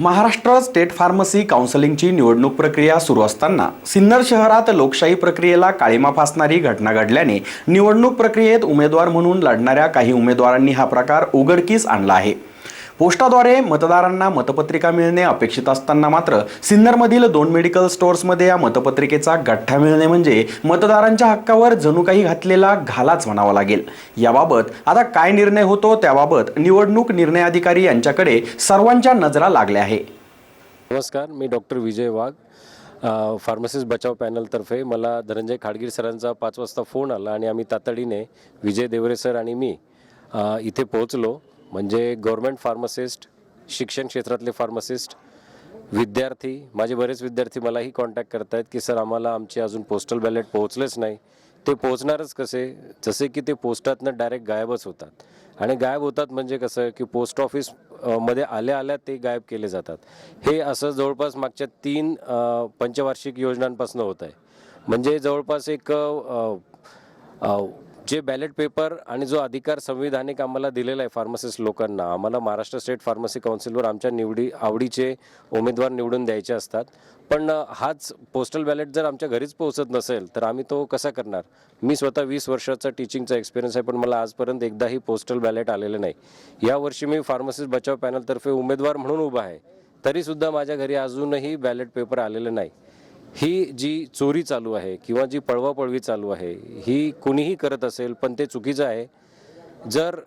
Maharashtra state pharmacy काउन्सिलिंगची निवडणूक प्रक्रिया सुरू असताना सिन्नर शहरात लोकशाही प्रक्रियेला काळीमा फासणारी घटना घडल्याने निवडणूक प्रक्रियेत उमेदवार म्हणून लढणाऱ्या काही उमेदवारांनी हा प्रकार उघडकीस आणला आहे. पोस्टाद्वारे मतदारांना मतपत्रिका मिळणे अपेक्षित असताना मात्र सिन्नरमधील दोन मेडिकल स्टोअर्समध्ये या मतपत्रिकेचा गठ्ठा मिळणे म्हणजे मतदारांच्या हक्कावर जणू काही घातलेला घालाच म्हणावा लागेल. याबाबत आता काय निर्णय होतो त्याबाबत निवडणूक निर्णय अधिकारी यांच्याकडे सर्वांच्या नजरा लागल्या आहे. नमस्कार मी डॉक्टर विजय वाघ फार्मसिस्ट बचाव पॅनलतर्फे मला धनंजय खाडगीर सरांचा पाच वाजता फोन आला आणि आम्ही तातडीने विजय देवरे सर आणि मी इथे पोहोचलो. म्हणजे गव्हर्मेंट फार्मसिस्ट शिक्षण क्षेत्रातले फार्मसिस्ट विद्यार्थी माझे बरेच विद्यार्थी मलाही कॉन्टॅक्ट करत आहेत की सर आम्हाला आमचे अजून पोस्टल बॅलेट पोहोचलेच नाही. ते पोहोचणारच कसे? जसे की ते पोस्टातनं डायरेक्ट गायबच होतात. आणि गायब होतात म्हणजे कसं की पोस्ट ऑफिसमध्ये आल्या आल्या ते गायब केले जातात. हे असं जवळपास मागच्या तीन पंचवार्षिक योजनांपासून होत आहे म्हणजे जवळपास एक जे बॅलेट पेपर आणि जो अधिकार संविधानिक आम्हाला दिलेला आहे फार्मसिस्ट लोकांना आम्हाला महाराष्ट्र स्टेट फार्मसी काउन्सिलवर आमच्या निवडी आवडीचे उमेदवार निवडून द्यायचे असतात. पण हाच पोस्टल बॅलेट जर आमच्या घरीच पोहोचत नसेल तर आम्ही तो कसा करणार? मी स्वतः वीस वर्षाचा टीचिंगचा एक्सपिरियन्स आहे पण मला आजपर्यंत एकदाही पोस्टल बॅलेट आलेलं नाही. यावर्षी मी फार्मसिस्ट बचाव पॅनलतर्फे उमेदवार म्हणून उभा आहे. तरीसुद्धा माझ्या घरी अजूनही बॅलेट पेपर आलेलं नाही. ही जी चोरी चालू आहे किंवा जी पळवापळवी चालू आहे ही कुणीही करत असेल पण ते चुकीचं आहे. जर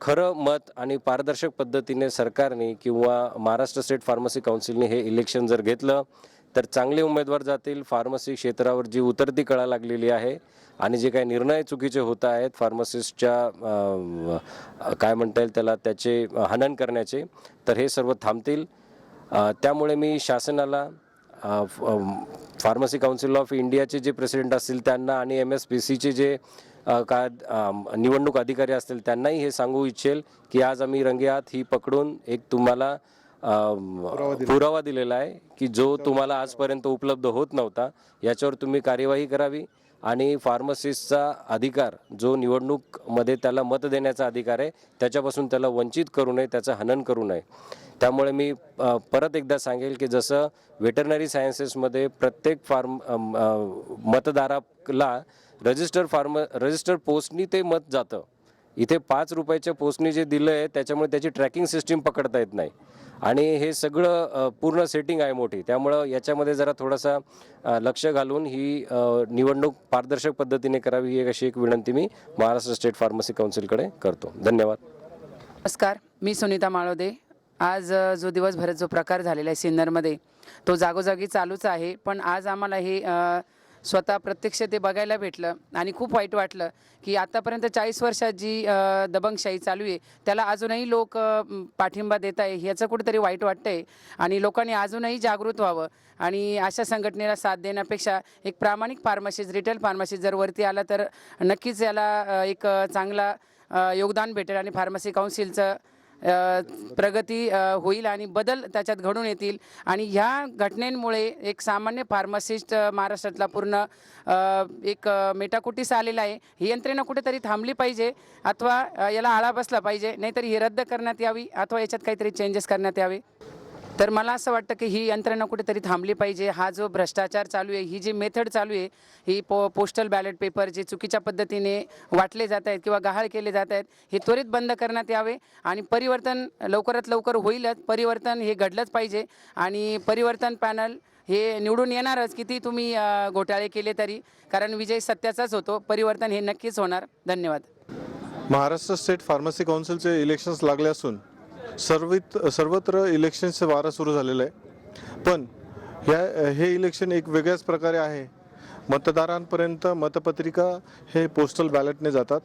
खरं मत आणि पारदर्शक पद्धतीने सरकारने किंवा महाराष्ट्र स्टेट फार्मसी काउन्सिलने हे इलेक्शन जर घेतलं तर चांगले उमेदवार जातील फार्मसी क्षेत्रावर जी उतरती कळा लागलेली आहे आणि जे काही निर्णय चुकीचे होत आहेत फार्मसिस्टच्या काय म्हणता येईल त्याला त्याचे हनन करण्याचे तर हे सर्व थांबतील. त्यामुळे मी शासनाला फार्मसी काउन्सिल ऑफ इंडियाचे जे प्रेसिडेंट असतील त्यांना आणि एम एस पी सीचे जे का निवडणूक अधिकारी असतील त्यांनाही हे सांगू इच्छेल की आज आम्ही रंगेहात ही पकडून एक तुम्हाला पुरावा दिलेला आहे की जो तुम्हाला आजपर्यंत उपलब्ध होत नव्हता याच्यावर तुम्ही कार्यवाही करावी. आणि फार्मसिस्टचा अधिकार जो निवडणूकमध्ये त्याला मत देण्याचा अधिकार आहे त्याच्यापासून त्याला वंचित करू नये त्याचं हनन करू नये. त्यामुळे मी परत एकदा सांगेल की जसं वेटरनरी सायन्सेसमध्ये प्रत्येक फार्म मतदाराला रजिस्टर फार्म रजिस्टर पोस्टनी ते मत जातं. इथे पाच रुपयाच्या पोस्टनी जे दिलं आहे त्याच्यामुळे त्याची ट्रॅकिंग सिस्टीम पकडता येत नाही. आणि हे सगळं पूर्ण सेटिंग आहे मोठी. त्यामुळं याच्यामध्ये जरा थोडासा लक्ष घालून ही निवडणूक पारदर्शक पद्धतीने करावी ही एक अशी एक विनंती मी महाराष्ट्र स्टेट फार्मसी काउन्सिलकडे करतो. धन्यवाद. नमस्कार मी सुनीता माळोदे. आज जो दिवसभरात जो प्रकार झालेला आहे सिन्नरमध्ये तो जागोजागी चालूच आहे. पण आज आम्हाला हे स्वतः प्रत्यक्ष ते बघायला भेटलं आणि खूप वाईट वाटलं की आतापर्यंत चाळीस वर्षात जी दबंगशाही चालू आहे त्याला अजूनही लोक पाठिंबा देत आहे ह्याचं कुठेतरी वाईट वाटतंय आणि लोकांनी अजूनही जागृत व्हावं. आणि अशा संघटनेला साथ देण्यापेक्षा एक प्रामाणिक फार्मसिस्ट रिटेल फार्मसी जर वरती आला तर नक्कीच याला एक चांगला योगदान भेटेल आणि फार्मसी काउन्सिलचं प्रगती होईल आणि बदल त्याच्यात घडून येतील. आणि ह्या घटनेमुळे एक सामान्य फार्मासिस्ट महाराष्ट्रातला पूर्ण एक मेटाकुटीस आलेला आहे. ही यंत्रणा कुठेतरी थांबली पाहिजे अथवा याला आळा बसला पाहिजे. नाहीतर ही रद्द करण्यात यावी अथवा याच्यात काहीतरी चेंजेस करण्यात यावे? तर मला असं वाटतं की ही यंत्रणा कुठेतरी थांबली पाहिजे. हा जो भ्रष्टाचार चालू आहे ही जी मेथड चालू आहे ही पो पोस्टल बॅलेट पेपर जे चुकीच्या पद्धतीने वाटले जात आहेत किंवा गहाळ केले जात आहेत हे त्वरित बंद करण्यात यावे आणि परिवर्तन लवकरात लवकर होईलच. परिवर्तन हे घडलंच पाहिजे आणि परिवर्तन पॅनल हे निवडून येणारच. किती तुम्ही घोटाळे केले तरी. कारण विजय सत्याचाच होतो. परिवर्तन हे नक्कीच होणार. धन्यवाद. महाराष्ट्र स्टेट फार्मसी काउन्सिलचे इलेक्शन्स लागले असून सर्वित सर्वत्र इलेक्शनचं वारा सुरू झालेलं आहे. पण ह्या हे इलेक्शन एक वेगळ्याच प्रकारे आहे. मतदारांपर्यंत मतपत्रिका हे पोस्टल बॅलेटने जातात.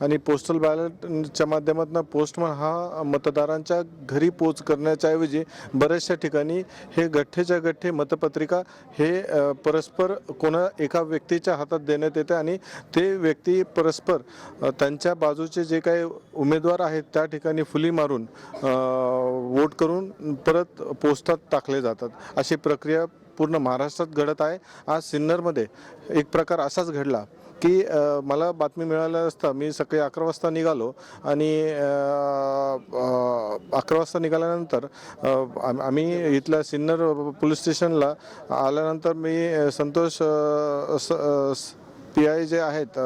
आणि पोस्टल बॅलेटच्या माध्यमातून पोस्टमन हा मतदारांच्या घरी पोच करण्याच्याऐवजी बऱ्याचशा ठिकाणी हे गठ्ठेच्या गठ्ठे मतपत्रिका हे परस्पर कोणा एका व्यक्तीच्या हातात देण्यात येते आणि ते व्यक्ती परस्पर त्यांच्या बाजूचे जे काही उमेदवार आहेत त्या ठिकाणी फुली मारून वोट करून परत पोस्टात टाकले जातात. अशी प्रक्रिया पूर्ण महाराष्ट्रात घडत आहे. आज सिन्नरमध्ये एक प्रकार असाच घडला की मला बातमी मिळाल्या असता मी सकाळी अकरा वाजता निघालो आणि अकरा वाजता निघाल्यानंतर आम्ही इथल्या सिन्नर पोलीस स्टेशनला आल्यानंतर मी संतोष स, स- स- पी आय जे आहेत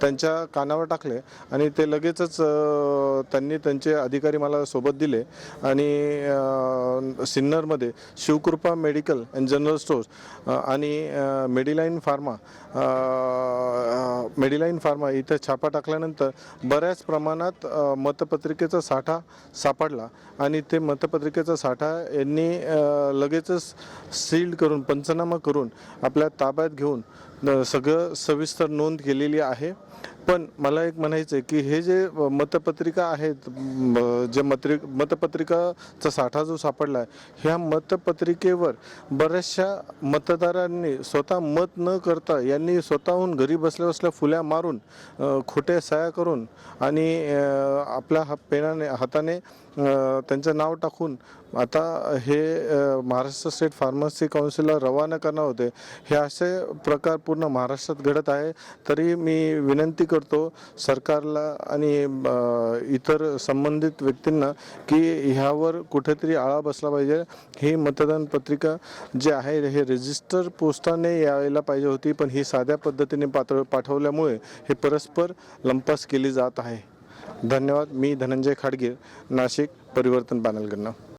त्यांच्या कानावर टाकले आणि ते लगेचच त्यांनी त्यांचे अधिकारी मला सोबत दिले आणि सिन्नरमध्ये Shivkrupa medical and general stores आणि मेडिलाईन फार्मा मेडिलाईन फार्मा इथं छापा टाकल्यानंतर बऱ्याच प्रमाणात मतपत्रिकेचा साठा सापडला आणि ते मतपत्रिकेचा साठा यांनी लगेचच सील्ड करून पंचनामा करून आपल्या ताब्यात घेऊन सगळं सविस्तर नोंद केलेली आहे. पण मला एक म्हणायचं आहे की हे जे मतपत्रिका आहेत जे मतरि मतपत्रिकाचा साठा जो सापडला आहे ह्या मतपत्रिकेवर बऱ्याचशा मतदारांनी स्वतः मत न करता यांनी स्वतःहून घरी बसल्या बसल्या फुल्या मारून खोटे खोट्या करून आणि आपल्या हा पेनाने हाताने त्यांचं नाव टाकून आता हे महाराष्ट्र स्टेट फार्मसी काउन्सिलला रवाना करणार होते. हे असे प्रकार पूर्ण महाराष्ट्रात घडत आहे. तरी मी विनंती विनंती करतो सरकारला आणि इतर संबंधित व्यक्तींना की ह्यावर कुठेतरी आळा बसला पाहिजे. ही मतदान पत्रिका जे आहे हे रजिस्टर पोस्टाने यायला पाहिजे होती पण ही साध्या पद्धतीने पात्र पाठवल्यामुळे हे परस्पर लंपास केली जात आहे. धन्यवाद. मी धनंजय खाडगे नाशिक परिवर्तन पॅनलकडनं